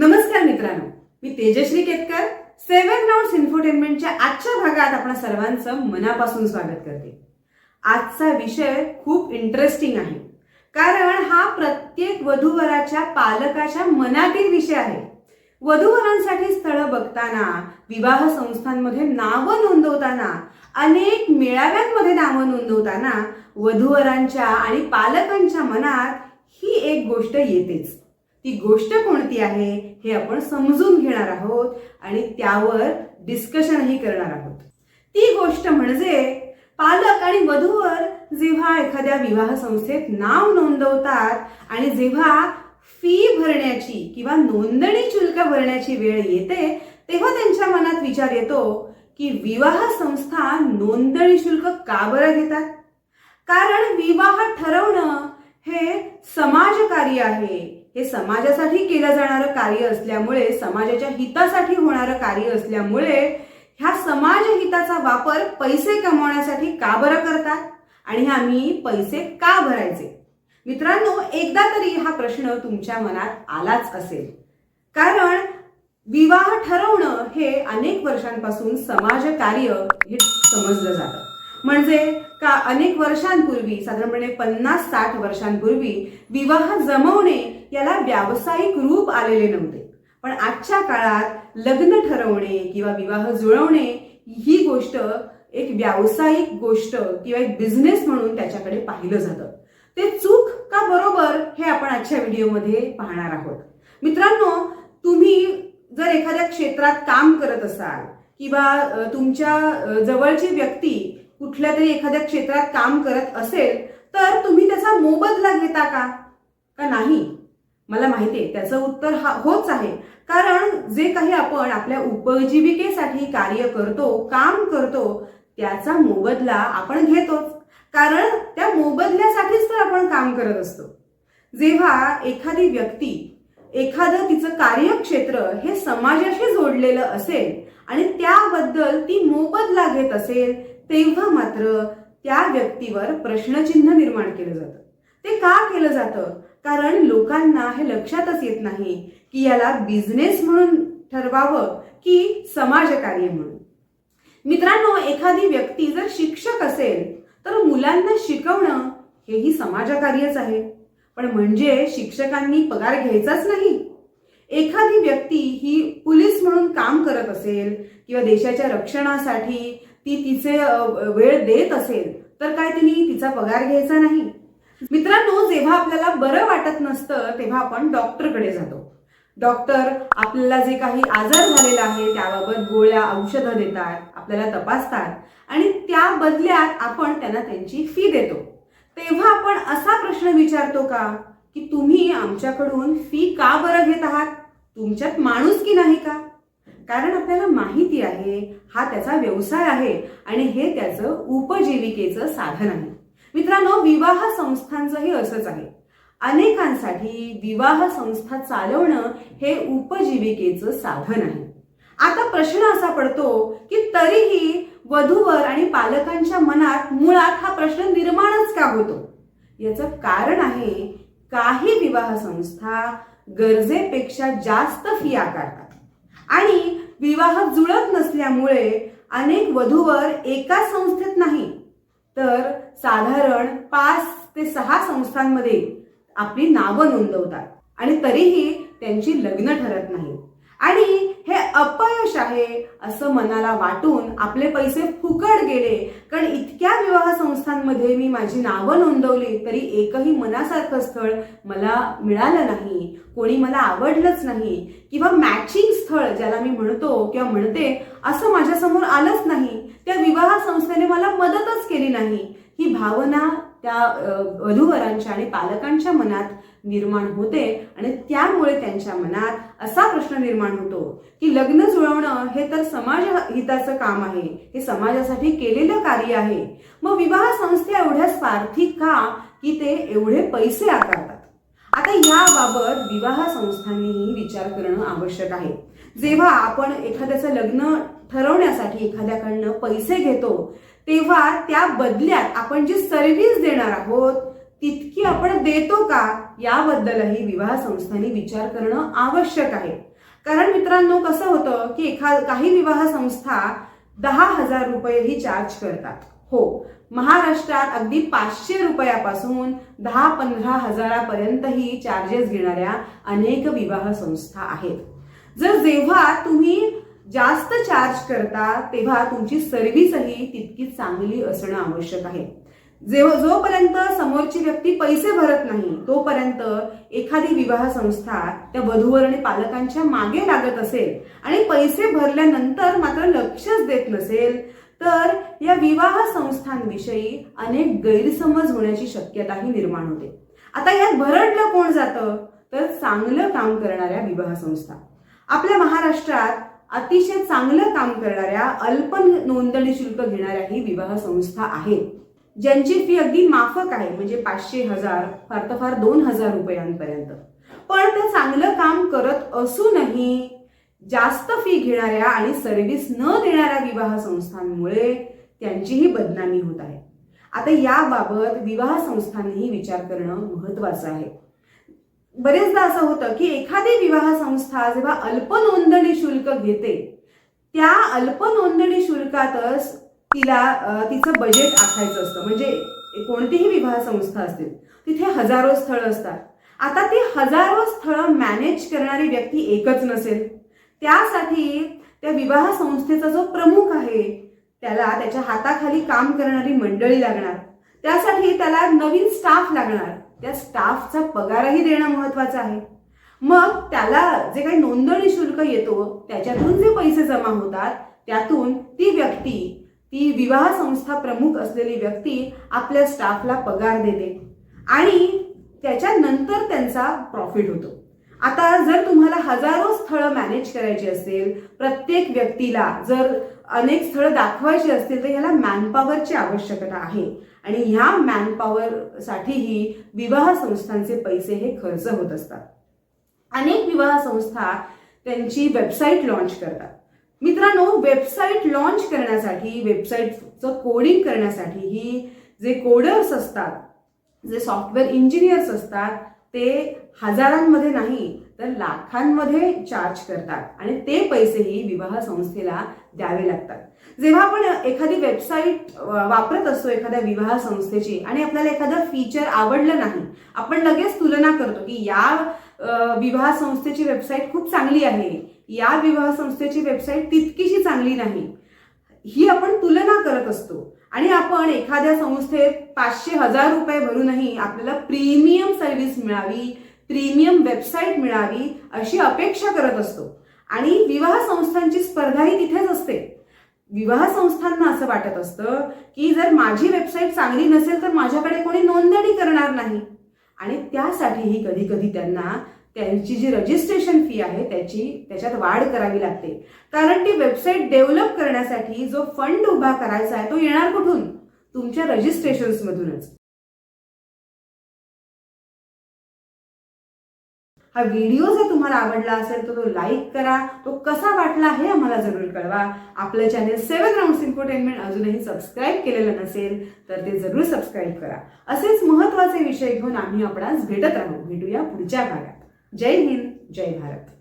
नमस्कार मित्रांनो मी तेजश्री केतकर सेव्हन नोट्स इन्फोटेनमेंटच्या आजच्या भागात आपण सर्वांचं मनापासून स्वागत करते. आजचा विषय खूप इंटरेस्टिंग आहे. कारण हा प्रत्येक वधूवराच्या पालकाच्या मनातील विषय आहे. वधूवरांसाठी स्थळं बघताना विवाह संस्थांमध्ये नावं नोंदवताना अनेक मेळाव्यांमध्ये नावं नोंदवताना वधूवरांच्या आणि पालकांच्या मनात ही एक गोष्ट येतेच. ती गोष्ट कोणती आहे हे आपण समजून घेणार आहोत आणि त्यावर डिस्कशनही करणार आहोत. ती गोष्ट म्हणजे पालक आणि वधूवर जेव्हा एखाद्या विवाह संस्थेत नाव नोंदवतात आणि जेव्हा फी भरण्याची किंवा नोंदणी शुल्क भरण्याची वेळ येते तेव्हा त्यांच्या मनात विचार येतो की विवाह संस्था नोंदणी शुल्क का बरं घेतात? कारण विवाह ठरवणं हे समाजकार्य आहे. हे समाजासाठी केलं जाणारं कार्य असल्यामुळे समाजाच्या हितासाठी होणारं कार्य असल्यामुळे ह्या समाज हिताचा वापर पैसे कमवण्यासाठी का बरं करतात? आणि आम्ही पैसे का भरायचे? मित्रांनो एकदा तरी हा प्रश्न तुमच्या मनात आलाच असेल. कारण विवाह ठरवणं हे अनेक वर्षांपासून समाजकार्य हे समजलं जातं. म्हणजे का अनेक वर्षांपूर्वी साधारणपणे पन्नास साठ वर्षांपूर्वी विवाह जमवणे याला व्यावसायिक रूप आलेले नव्हते. पण आजच्या काळात लग्न ठरवणे किंवा विवाह जुळवणे ही गोष्ट एक व्यावसायिक गोष्ट किंवा एक बिझनेस म्हणून त्याच्याकडे पाहिलं जातं. ते चूक का बरोबर हे आपण आजच्या व्हिडिओमध्ये पाहणार आहोत. मित्रांनो तुम्ही जर एखाद्या क्षेत्रात काम करत असाल किंवा तुमच्या जवळची व्यक्ती कुठल्या तरी एखाद्या क्षेत्रात काम करत असेल तर तुम्ही त्याचा मोबदला घेता का? का नाही? मला माहिती आहे त्याचं उत्तर हा होच आहे. कारण जे काही आपण आपल्या उपजीविकेसाठी कार्य करतो काम करतो त्याचा मोबदला आपण घेतोच. कारण त्या मोबदल्यासाठीच तर आपण काम करत असतो. जेव्हा एखादी व्यक्ती एखादं तिचं कार्यक्षेत्र हे समाजाशी जोडलेलं असेल आणि त्याबद्दल ती मोबदला घेत असेल तेव्हा मात्र त्या व्यक्तीवर प्रश्नचिन्ह निर्माण केलं जातं. ते का केलं जातं? कारण लोकांना हे लक्षातच येत नाही की याला बिझनेस म्हणून ठरवावं की समाजकार्य म्हणून. मित्रांनो एखादी व्यक्ती जर शिक्षक असेल तर मुलांना शिकवणं हेही समाजकार्यच आहे. पण म्हणजे शिक्षकांनी पगार घ्यायचाच नाही. एखादी व्यक्ती ही पोलीस म्हणून काम करत असेल किंवा देशाच्या रक्षणासाठी ती तिचे वेळ देत असेल तर काय तिने तिचा पगार घ्यायचा नाही? मित्रांनो जेव्हा आपल्याला बरं वाटत नसतं तेव्हा आपण डॉक्टरकडे जातो. डॉक्टर आपल्याला जे काही आजार झालेला आहे त्याबाबत गोळ्या औषधं देतात आपल्याला तपासतात आणि त्या बदल्यात आपण त्यांना त्यांची फी देतो. तेव्हा आपण असा प्रश्न विचारतो का की तुम्ही आमच्याकडून फी का बरं घेत आहात? तुमच्यात माणूस की नाही का? कारण आपल्याला माहिती आहे हा त्याचा व्यवसाय आहे आणि हे त्याचं उपजीविकेचं साधन आहे. मित्रांनो विवाह संस्थांचंही असंच आहे. अनेकांसाठी विवाह संस्था चालवणं हे उपजीविकेचं साधन आहे. आता प्रश्न असा पडतो की तरीही वधूवर आणि पालकांच्या मनात मुळात हा प्रश्न निर्माणच का होतो? याचं कारण आहे काही विवाह संस्था गरजेपेक्षा जास्त फी आकारतात आणि विवाह जुळत नसल्यामुळे अनेक वधूवर एका संस्थेत नाही तर साधारण पाच ते सहा संस्थांमध्ये आपली नावं नोंदवतात. आणि तरीही त्यांची लग्न ठरत नाही. आणि हे अपयश आहे असं मनाला वाटून आपले पैसे फुकट गेले. कारण इतक्या विवाह संस्थांमध्ये मी माझी नावं नोंदवली तरी एकही मनासारखं स्थळ मला मिळालं नाही. कोणी मला आवडलंच नाही. किंवा मॅचिंग स्थळ ज्याला मी म्हणतो किंवा म्हणते असं माझ्यासमोर आलंच नाही. त्या विवाह संस्थेने मला मदतच केली नाही. ही भावना त्या वधूवरांच्या आणि पालकांच्या मनात निर्माण होते आणि त्यामुळे त्यांच्या मनात असा प्रश्न निर्माण होतो की लग्न जुळवणं हे तर समाज हिताचं काम आहे. हे समाजासाठी केलेलं कार्य आहे. मग विवाह संस्था एवढ्या स्वार्थी का की ते एवढे पैसे आकारतात? आता याबाबत विवाह संस्थांनीही विचार करणं आवश्यक आहे. जेव्हा आपण एखाद्याचं लग्न ठरवण्यासाठी एखाद्याकडनं पैसे घेतो तेव्हा त्या बदल्यात आपण जी सर्व्हिस देणार आहोत तितकी आपण देतो का? याबद्दलही विवाह संस्थांनी विचार करणं आवश्यक आहे. कारण मित्रांनो कसं होतं की एखा काही विवाह संस्था दहा हजार रुपयेही चार्ज करतात. हो महाराष्ट्रात अगदी पाचशे रुपयापासून दहा पंधरा हजारापर्यंतही चार्जेस घेणाऱ्या अनेक विवाह संस्था आहेत. जर जेव्हा तुम्ही जास्त चार्ज करता तेव्हा तुमची सर्व्हिसही तितकी चांगली असणं आवश्यक आहे. जेव्हा जोपर्यंत समोरची व्यक्ती पैसे भरत नाही तोपर्यंत एखादी विवाह संस्था त्या वधूवर आणि पालकांच्या मागे लागत असेल आणि पैसे भरल्यानंतर मात्र लक्षच देत नसेल तर या विवाह संस्थांविषयी अनेक गैरसमज होण्याची शक्यताही निर्माण होते. आता यात भरडलं कोण जातं? तर चांगलं काम करणाऱ्या विवाह संस्था. आपल्या महाराष्ट्रात अतिशय चांगलं काम करणाऱ्या अल्प नोंदणी शुल्क घेणाऱ्याही विवाह संस्था आहेत ज्यांची फी अगदी माफक आहे म्हणजे पाचशे हजार फार तर फार दोन हजार रुपयांपर्यंत. पण ते चांगलं काम करत असूनही जास्त फी घेणाऱ्या आणि सर्व्हिस न देणाऱ्या विवाह संस्थांमुळे त्यांचीही बदनामी होत आहे. आता याबाबत विवाह संस्थांनीही विचार करणं महत्वाचं आहे. बरेचदा असं होतं की एखादी विवाह संस्था जेव्हा अल्प नोंदणी शुल्क घेते त्या अल्प नोंदणी शुल्कातच तिला तिचं बजेट आखायचं असतं. म्हणजे कोणतीही विवाह संस्था असतील तिथे हजारो स्थळं असतात. आता ती हजारो स्थळं मॅनेज करणारी व्यक्ती एकच नसेल. त्यासाठी त्या विवाह संस्थेचा जो प्रमुख आहे त्याला त्याच्या हाताखाली काम करणारी मंडळी लागणार. त्यासाठी त्याला नवीन स्टाफ लागणार. त्या स्टाफचा पगारही देणं महत्वाचं आहे. मग त्याला जे काही नोंदणी शुल्क येतो त्याच्यातून जे पैसे जमा होतात त्यातून ती व्यक्ती ती विवाह संस्था प्रमुख असलेली व्यक्ती आपल्या स्टाफला पगार देते. आणि त्याच्यानंतर त्यांचा प्रॉफिट होतो. आता जर तुम्हाला हजारो स्थळं मॅनेज करायची असेल प्रत्येक व्यक्तीला जर अनेक स्थळं दाखवायची असतील तर ह्याला मॅनपॉवरची आवश्यकता आहे. आणि ह्या मॅनपॉवरसाठीही विवाह संस्थांचे पैसे हे खर्च होत असतात. अनेक विवाह संस्था त्यांची वेबसाईट लॉन्च करतात. मित्रांनो वेबसाईट लॉन्च करण्यासाठी वेबसाईटचं कोडिंग करण्यासाठी ही जे कोडर्स असतात जे सॉफ्टवेअर इंजिनियर्स असतात ते हजारांमध्ये नाही तर लाखांमध्ये चार्ज करतात. आणि ते पैसेही विवाह संस्थेला द्यावे लागतात. जेव्हा आपण एखादी वेबसाईट वापरत असतो एखाद्या विवाह संस्थेची आणि आपल्याला एखादं फीचर आवडलं नाही आपण लगेच तुलना करतो की या विवाह संस्थेची वेबसाईट खूप चांगली आहे. या विवाह संस्थेची वेबसाईट तितकीशी चांगली नाही. ही आपण तुलना करत असतो. आणि आपण एखाद्या संस्थेत पाचशे हजार रुपये भरूनही आपल्याला प्रीमियम सर्व्हिस मिळावी प्रीमियम वेबसाईट मिळावी अशी अपेक्षा करत असतो. आणि विवाह संस्थांची स्पर्धाही तिथेच असते. विवाह संस्थांना असं वाटत असतं की जर माझी वेबसाईट चांगली नसेल तर माझ्याकडे कोणी नोंदणी करणार नाही. आणि त्यासाठीही कधी कधी त्यांना त्यांची जी रजिस्ट्रेशन फी आहे त्याची त्याच्यात वाढ करावी लागते. कारण ती वेबसाईट डेव्हलप करण्यासाठी जो फंड उभा करायचा आहे तो येणार कुठून? तुमच्या रजिस्ट्रेशन्स हा व्हिडिओ जर तुम्हाला आवडला असेल तर तो लाईक करा. तो कसा वाटला हे आम्हाला जरूर कळवा. आपलं चॅनेल सेवन राऊंड्स इन्फोटेनमेंट अजूनही सबस्क्राईब केलेलं नसेल तर ते जरूर सबस्क्राईब करा. असेच महत्त्वाचे विषय घेऊन आम्ही आपणास भेटत राहू. भेटूया पुढच्या भागात. जय हिंद जय भारत.